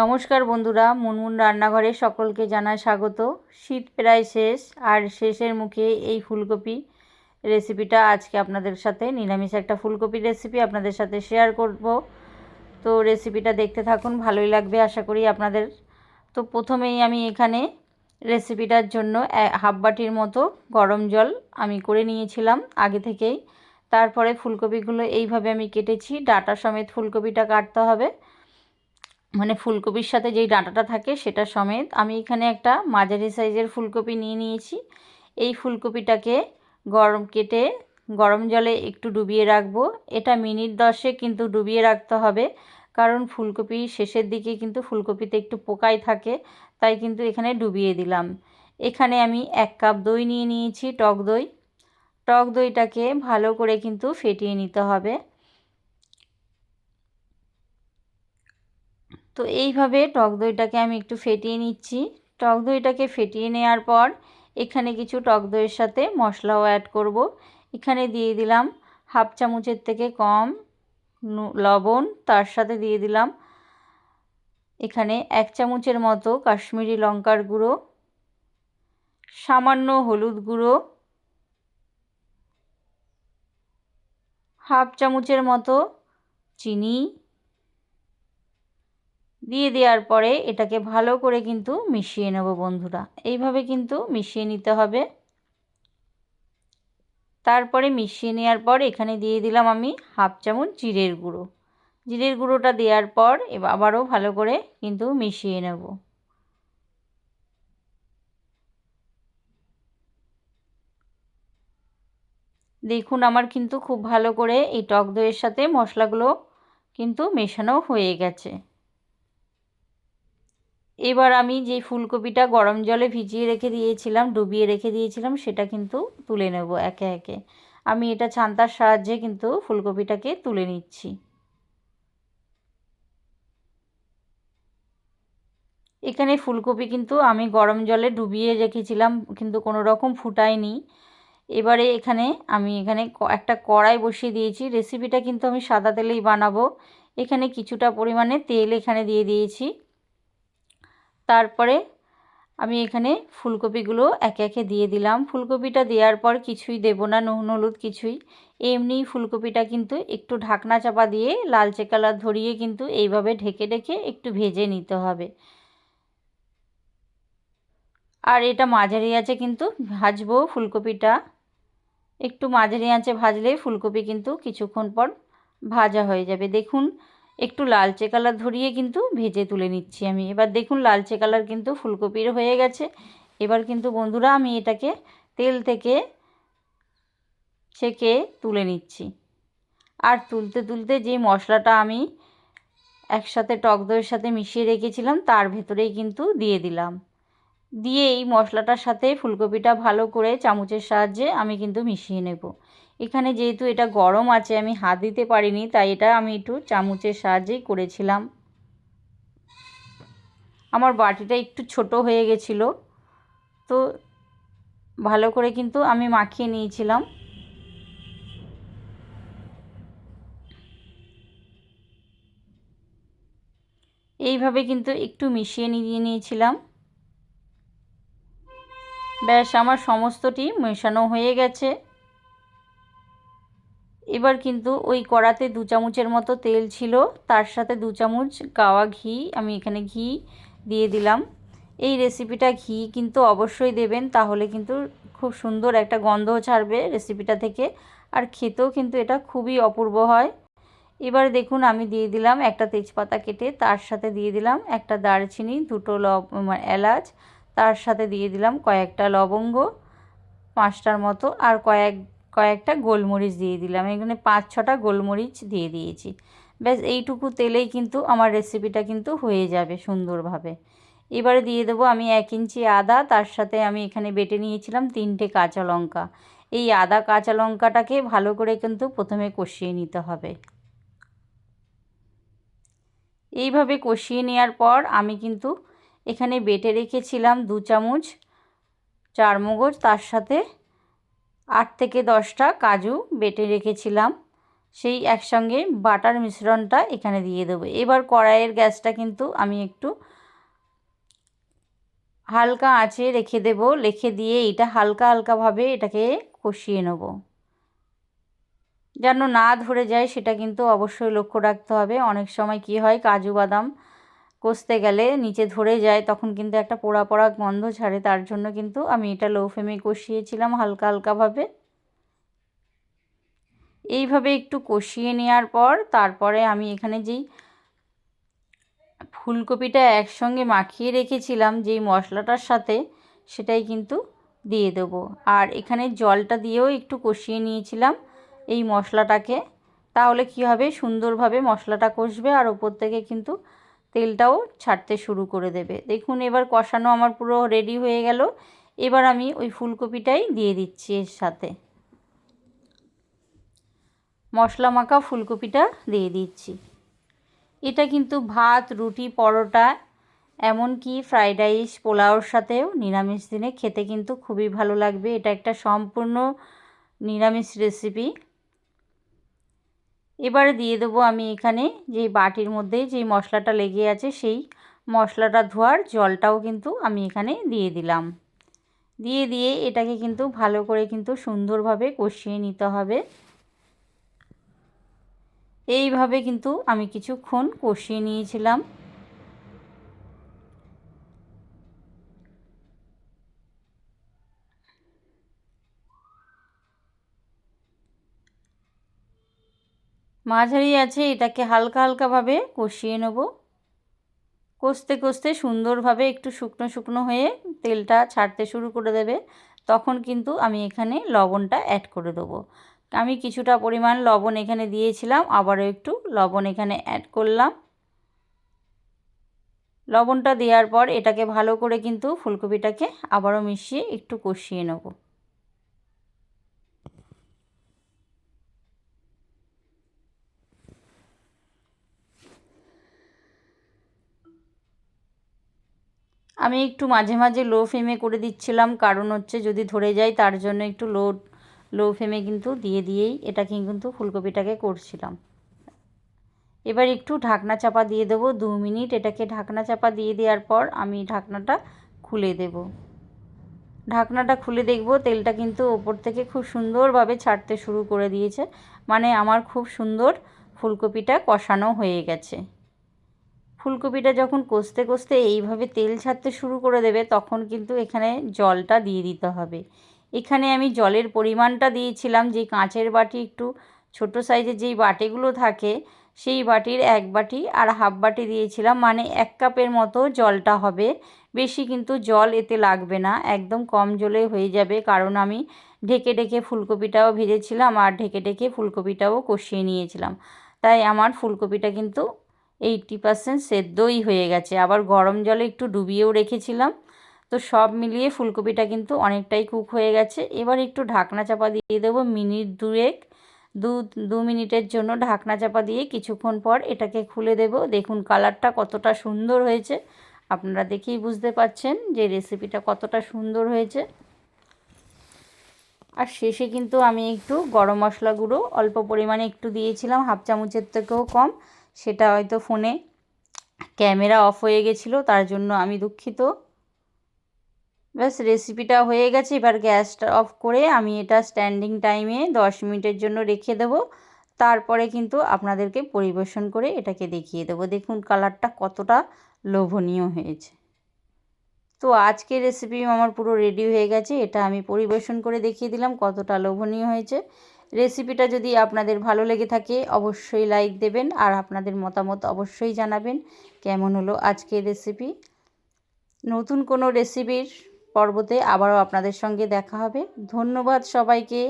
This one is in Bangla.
নমস্কার বন্ধুরা, মুনমুন রান্নাঘরে সকলকে জানায় স্বাগত। শীত প্রায় শেষ, আর শেষের মুখে এই ফুলকপি রেসিপিটা আজকে আপনাদের সাথে, নিরামিষ একটা ফুলকপির রেসিপি আপনাদের সাথে শেয়ার করব। তো রেসিপিটা দেখতে থাকুন, ভালোই লাগবে আশা করি আপনাদের। তো প্রথমেই আমি এখানে রেসিপিটার জন্য হাফ বাটির মতো গরম জল আমি করে নিয়েছিলাম আগে থেকেই। তারপরে ফুলকপিগুলো এইভাবে আমি কেটেছি, ডাটা সমেত ফুলকপিটা কাটতে হবে। মানে ফুলকপির সাথে যেই ডাঁটাটা থাকে সেটা সমেত আমি এখানে একটা মাঝারি সাইজের ফুলকপি নিয়ে নিয়েছি। এই ফুলকপিটাকে গরম কেটে গরম জলে একটু ডুবিয়ে রাখব। এটা মিনিট দশে কিন্তু ডুবিয়ে রাখতে হবে, কারণ ফুলকপি শেষের দিকে কিন্তু ফুলকপিতে একটু পোকাই থাকে, তাই কিন্তু এখানে ডুবিয়ে দিলাম। এখানে আমি এক কাপ দই নিয়ে নিয়েছি, টক দই। টক দইটাকে ভালো করে কিন্তু ফেটিয়ে নিতে হবে। তো এইভাবে টক দইটাকে আমি একটু ফেটিয়ে নিচ্ছি। টক দইটাকে ফেটিয়ে নেওয়ার পর এখানে কিছু টক দইয়ের সাথে মশলাও অ্যাড করব। এখানে দিয়ে দিলাম হাফ চামচের থেকে কম লবণ, তার সাথে দিয়ে দিলাম এখানে এক চামচের মতো কাশ্মীরি লঙ্কার গুঁড়ো, সামান্য হলুদ গুঁড়ো, হাফ চামচের মতো চিনি দিয়ে দেওয়ার পরে এটাকে ভালো করে কিন্তু মিশিয়ে নেব বন্ধুরা। এইভাবে কিন্তু মিশিয়ে নিতে হবে। তারপরে মিশিয়ে নেওয়ার পর এখানে দিয়ে দিলাম আমি হাফ চামচ জিরের গুঁড়ো। জিরের গুঁড়োটা দেওয়ার পর আবারও ভালো করে কিন্তু মিশিয়ে নেব। দেখুন আমার কিন্তু খুব ভালো করে এই টক দইয়ের সাথে মশলাগুলো কিন্তু মেশানো হয়ে গেছে। এবার আমি যে ফুলকপিটা গরম জলে ভিজিয়ে রেখে দিয়েছিলাম, ডুবিয়ে রেখে দিয়েছিলাম, সেটা কিন্তু তুলে নেব একে একে। আমি এটা ছান্তার সাহায্যে কিন্তু ফুলকপিটাকে তুলে নিচ্ছি। এখানে ফুলকপি কিন্তু আমি গরম জলে ডুবিয়ে রেখেছিলাম, কিন্তু কোনো রকম ফুটাইনি এবারে এখানে আমি এখানে একটা কড়াই বসিয়ে দিয়েছি। রেসিপিটা কিন্তু আমি সাদা তেলেই বানাবো। এখানে কিছুটা পরিমাণে তেল এখানে দিয়ে দিয়েছি। তারপরে আমি এখানে ফুলকপিগুলো একে একে দিয়ে দিলাম। ফুলকপিটা দেওয়ার পর কিছুই দেব না, নুন, হলুদ কিছুই। এমনি ফুলকপিটা কিন্তু একটু ঢাকনা চাপা দিয়ে লালচে কালার ধরিয়ে কিন্তু এইভাবে ঢেকে ঢেকে একটু ভেজে নিতে হবে। আর এটা মাঝারি আছে কিন্তু ভাজবো ফুলকপিটা। একটু মাঝারি আঁচে ভাজলে ফুলকপি কিন্তু কিছুক্ষণ পর ভাজা হয়ে যাবে। দেখুন একটু লালচে কালার ধরিয়ে কিন্তু ভেজে তুলে নিচ্ছি আমি। এবার দেখুন লালচে কালার কিন্তু ফুলকপির হয়ে গেছে। এবার কিন্তু বন্ধুরা আমি এটাকে তেল থেকে ছেঁকে তুলে নিচ্ছি। আর তুলতে তুলতে যে মশলাটা আমি একসাথে টক দইয়ের সাথে মিশিয়ে রেখেছিলাম, তার ভেতরেই কিন্তু দিয়ে দিলাম। দিয়ে এই মশলাটার সাথে ফুলকপিটা ভালো করে চামচের সাহায্যে আমি কিন্তু মিশিয়ে নেব। এখানে যেহেতু এটা গরম আছে, আমি হাত দিতে পারিনি, তাই এটা আমি একটু চামচের সাহায্যেই করেছিলাম। আমার বাটিটা একটু ছোট হয়ে গেছিল, তো ভালো করে কিন্তু আমি মাখিয়ে নিয়েছিলাম। এইভাবে কিন্তু একটু মিশিয়ে নিয়ে নিয়েছিলাম। ব্যাস, আমার সমস্তটি মেশানো হয়ে গেছে। এবার কিন্তু ওই কড়াতে দু চামচের মতো তেল ছিল, তার সাথে দু চামচ গাওয়া ঘি আমি এখানে ঘি দিয়ে দিলাম। এই রেসিপিটা ঘি কিন্তু অবশ্যই দেবেন, তাহলে কিন্তু খুব সুন্দর একটা গন্ধ ছাড়বে রেসিপিটা থেকে, আর খেতেও কিন্তু এটা খুবই অপূর্ব হয়। এবার দেখুন, আমি দিয়ে দিলাম একটা তেজপাতা কেটে, তার সাথে দিয়ে দিলাম একটা দারচিনি, দুটো লব মানে এলাচ তার সাথে দিয়ে দিলাম কয়েকটা লবঙ্গ, পাঁচটার মতো, আর কয়েক, কয়েকটা গোলমরিচ দিয়ে দিলাম। এখানে পাঁচ, ছটা গোলমরিচ দিয়ে দিয়েছি। ব্যাস, এইটুকু তেলেই কিন্তু আমার রেসিপিটা কিন্তু হয়ে যাবে সুন্দরভাবে। এবারে দিয়ে দেবো আমি এক ইঞ্চি আদা, তার সাথে আমি এখানে বেটে নিয়েছিলাম তিনটে কাঁচা লঙ্কা। এই আদা কাঁচা লঙ্কাটাকে ভালো করে কিন্তু প্রথমে কষিয়ে নিতে হবে। এইভাবে কষিয়ে নেওয়ার পর আমি কিন্তু এখানে বেটে রেখেছিলাম দু চামচ চার মগজ তার সাথে আট থেকে দশটা কাজু বেটে রেখেছিলাম। সেই একসঙ্গে বাটার মিশ্রণটা এখানে দিয়ে দেবো। এবার কড়াইয়ের গ্যাসটা কিন্তু আমি একটু হালকা আঁচে রেখে দেব। রেখে দিয়ে এটা হালকা হালকাভাবে এটাকে কষিয়ে নেব। যেন না ধরে যায় সেটা কিন্তু অবশ্যই লক্ষ্য রাখতে হবে। অনেক সময় কি হয়, কাজু বাদাম কষতে গেলে নিচে ধরে যায়, তখন কিন্তু একটা পোড়া পোড়া গন্ধ ছাড়ে। তার জন্য কিন্তু আমি এটা লো ফ্লেমে কষিয়েছিলাম হালকা হালকাভাবে এইভাবে একটু কষিয়ে নেওয়ার পর তারপরে আমি এখানে যেই ফুলকপিটা একসঙ্গে মাখিয়ে রেখেছিলাম, যেই মশলাটার সাথে, সেটাই কিন্তু দিয়ে দেবো। আর এখানে জলটা দিয়েও একটু কষিয়ে নিয়েছিলাম এই মশলাটাকে। তাহলে কি হবে? সুন্দরভাবে মশলাটা কষবে আর ওপর থেকে কিন্তু তেলটাও ছাড়তে শুরু করে দেবে। দেখুন, এবার কষানো আমার পুরো রেডি হয়ে গেল। এবার আমি ওই ফুলকপিটাই দিয়ে দিচ্ছি এর সাথে। মশলা মাখা ফুলকপিটা দিয়ে দিচ্ছি। এটা কিন্তু ভাত, রুটি, পরোটা, এমনকি ফ্রাইড রাইস পোলাওর সাথেও নিরামিষ দিনে খেতে কিন্তু খুবই ভালো লাগবে। এটা একটা সম্পূর্ণ নিরামিষ রেসিপি এবারে দিয়ে দেবো আমি এখানে যেই বাটির মধ্যে যেই মশলাটা লেগে আছে সেই মশলাটা ধোয়ার জলটাও কিন্তু আমি এখানে দিয়ে দিলাম। দিয়ে দিয়ে এটাকে কিন্তু ভালো করে কিন্তু সুন্দরভাবে কষিয়ে নিতে হবে। এইভাবে কিন্তু আমি কিছুক্ষণ কষিয়ে নিয়েছিলাম। মাঝারি আছে, এটাকে হালকা হালকাভাবে কষিয়ে নেব। কষতে কষতে সুন্দরভাবে একটু শুকনো শুকনো হয়ে তেলটা ছাড়তে শুরু করে দেবে। তখন কিন্তু আমি এখানে লবণটা অ্যাড করে দেবো। আমি কিছুটা পরিমাণ লবণ এখানে দিয়েছিলাম, আবারও একটু লবণ এখানে অ্যাড করলাম। লবণটা দেওয়ার পর এটাকে ভালো করে কিন্তু ফুলকপিটাকে আবারও মিশিয়ে একটু কষিয়ে নেব। আমি একটু মাঝে মাঝে লো ফ্লেমে করে দিচ্ছিলাম। কারণ হচ্ছে যদি ধরে যায় তার জন্য একটু লো লো ফ্লেমে কিন্তু দিয়ে দিয়েই এটাকে কিন্তু ফুলকপিটাকে করছিলাম। এবার একটু ঢাকনা চাপা দিয়ে দেবো দু মিনিট। এটাকে ঢাকনা চাপা দিয়ে দেওয়ার পর আমি ঢাকনাটা খুলে দেব। ঢাকনাটা খুলে দেখব, তেলটা কিন্তু ওপর থেকে খুব সুন্দরভাবে ছাড়তে শুরু করে দিয়েছে। মানে আমার খুব সুন্দর ফুলকপিটা কষানো হয়ে গেছে। ফুলকপিটা যখন কষতে কষতে এইভাবে তেল ছাড়তে শুরু করে দেবে, তখন কিন্তু এখানে জলটা দিয়ে দিতে হবে। এখানে আমি জলের পরিমাণটা দিয়েছিলাম যে কাঁচের বাটি একটু ছোট সাইজের যেই বাটিগুলো থাকে, সেই বাটির এক বাটি আর হাফ বাটি দিয়েছিলাম। মানে এক কাপের মতো জলটা হবে। বেশি কিন্তু জল এতে লাগবে না, একদম কম জলে হয়ে যাবে। কারণ আমি ঢেকে ঢেকে ফুলকপিটাও ভেজেছিলাম আর ঢেকে ঢেকে ফুলকপিটাও কষিয়ে নিয়েছিলাম। তাই আমার ফুলকপিটা কিন্তু এইটটি পারসেন্ট সেদ্ধই হয়ে গেছে। আবার গরম জলে একটু ডুবিয়েও রেখেছিলাম। তো সব মিলিয়ে ফুলকপিটা কিন্তু অনেকটাই কুক হয়ে গেছে। এবার একটু ঢাকনা চাপা দিয়ে দেবো মিনিট দুয়েক। দু দু মিনিটের জন্য ঢাকনা চাপা দিয়ে কিছুক্ষণ পর এটাকে খুলে দেব। দেখুন কালারটা কতটা সুন্দর হয়েছে। আপনারা দেখেই বুঝতে পাচ্ছেন যে রেসিপিটা কতটা সুন্দর হয়েছে। আর শেষে কিন্তু আমি একটু গরম মশলা গুঁড়ো অল্প পরিমাণে একটু দিয়েছিলাম। হাফ চামচের থেকেও কম। সেটা হয়তো ফোনে ক্যামেরা অফ হয়ে গেছিল, তার জন্য আমি দুঃখিত। ব্যাস রেসিপিটা হয়ে গেছে, এবার গ্যাসটা অফ করে আমি এটা স্ট্যান্ডিং টাইমে দশ মিনিটের জন্য রেখে দেবো। তারপরে কিন্তু আপনাদেরকে পরিবেশন করে এটাকে দেখিয়ে দেবো। দেখুন কালারটা কতটা লোভনীয় হয়েছে। তো আজকের রেসিপি আমার পুরো রেডি হয়ে গেছে, এটা আমি পরিবেশন করে দেখিয়ে দিলাম কতটা লোভনীয় হয়েছে। রেসিপিটা যদি আপনাদের ভালো লেগে থাকে, অবশ্যই লাইক দেবেন আর আপনাদের মতামত অবশ্যই জানাবেন। কেমন হলো আজকের রেসিপি নতুন কোনো রেসিপির পর্বতে আবারও আপনাদের সঙ্গে দেখা হবে। ধন্যবাদ সবাইকে।